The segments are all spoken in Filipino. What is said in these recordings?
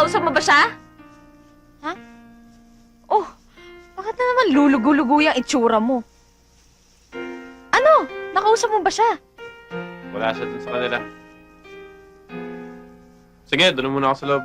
Nakausap mo ba siya? Ha? Oh, bakit na naman lulugo-lugo yung itsura mo? Ano? Nakausap mo ba siya? Wala siya dun sa kanila. Sige, doon muna ako sa loob.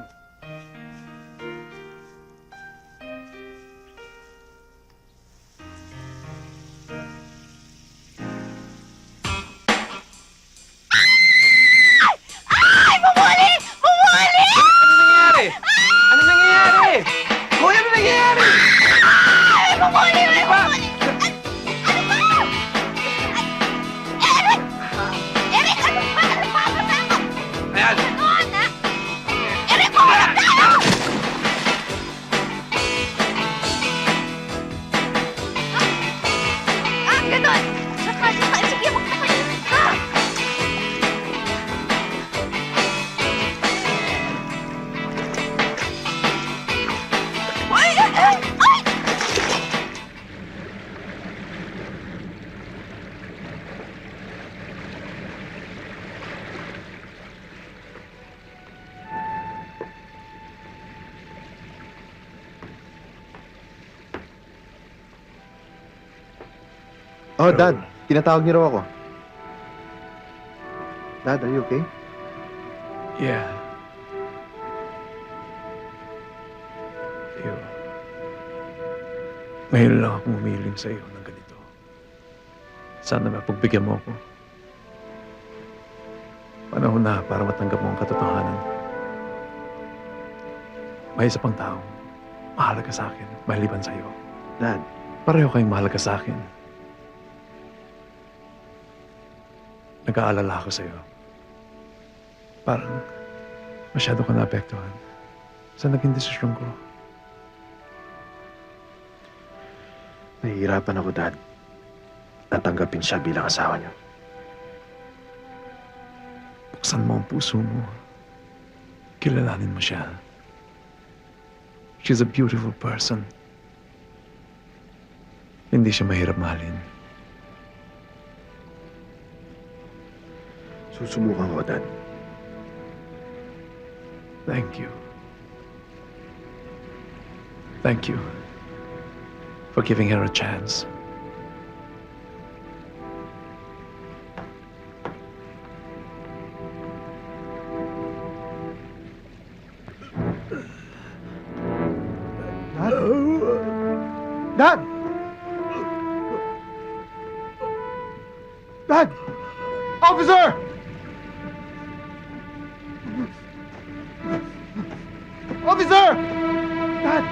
Oh, Dad. Tinatawag niyo raw ako. Dad, are you okay? Yeah. Yo. Ngayon lang akong umiling sa iyo ng ganito. Sana mapagbigyan mo ako. Panahon na para matanggap mo ang katotohanan. May isa pang taong mahalaga sa akin, maliban sa iyo. Dad, Pareho kayong mahalaga sa akin. Nag-aalala ako sa iyo. Parang masyado ka naapektuhan sa naging desisyon ko. nahihirapan ako, Dad. Natanggapin siya bilang asawa niyo. Buksan mo ang puso mo. Kilalanin mo siya. She's a beautiful person. Hindi siya mahirap mahalin. Susubukan ko, Dad. Thank you. Thank you for giving her a chance. Dad! Dad! Dad! Officer! Officer! Dad!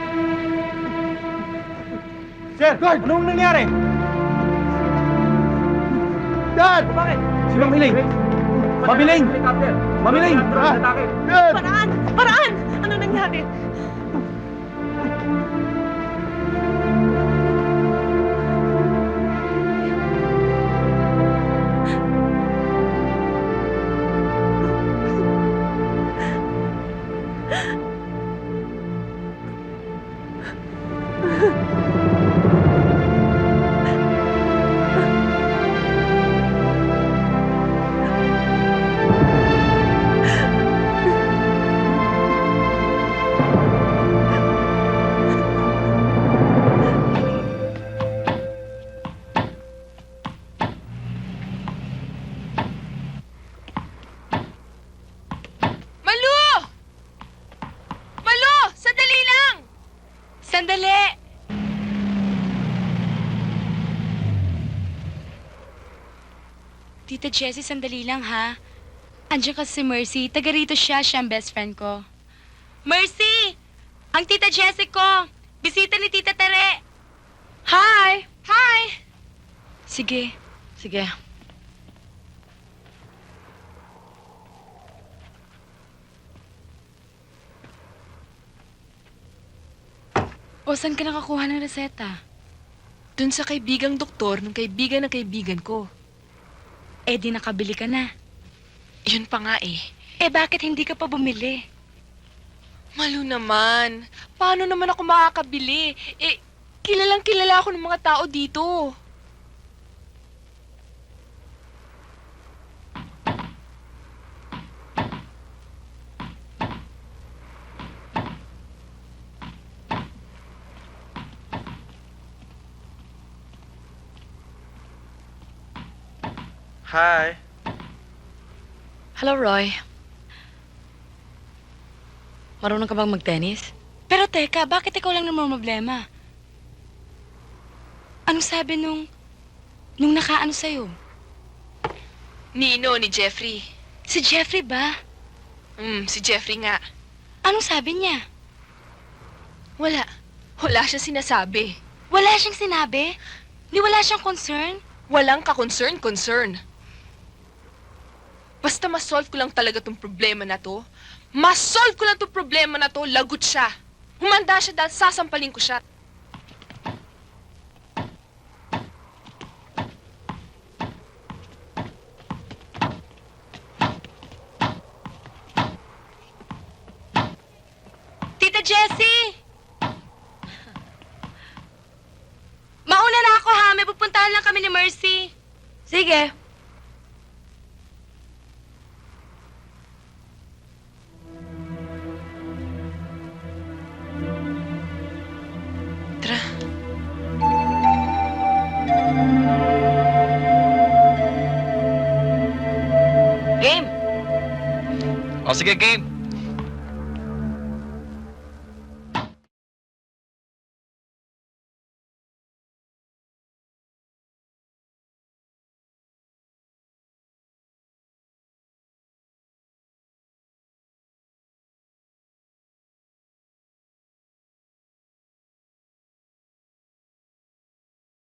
Sir! Guard! Anong nangyari? Dad! Bakit? Si Mamiling! Mamiling! Mamiling! Paraan! Paraan! Ano nangyari? Sandali! Tita Jessie, sandali lang ha. Andiyan kasi si Mercy. Taga rito siya, siya ang best friend ko. Mercy! Ang Tita Jessie ko! Bisita ni Tita Tere! Hi! Hi! Sige. Sige. O, saan ka nakakuha ng reseta? Dun sa kaibigang doktor ng kaibigan ng kaibigan ko. Eh, di nakabili ka na. Yun pa nga eh. Eh, bakit hindi ka pa bumili? Malu naman. Paano naman ako makakabili? Eh, kilalang kilala ako ng mga tao dito. Hi. Hello, Roy. Marunong ka bang mag-tennis? Pero teka, bakit ikaw lang naman problema? Anong sabi nung... nung nakaano sa'yo? Nino ni Jeffrey. Si Jeffrey ba? Hmm, si Jeffrey nga. Anong sabi niya? Wala. Wala siya sinasabi. Wala siyang sinabi? Di wala siyang concern? Walang ka-concern, concern. Basta ma-solve ko lang talaga tong problema na to. Ma-solve ko lang tong problema na to, lagot siya. Humanda siya dahil sasampalin ko siya. Tita Jessie! Mauna na ako ha, may pupuntahan lang kami ni Mercy. Sige. Game! O sige, game.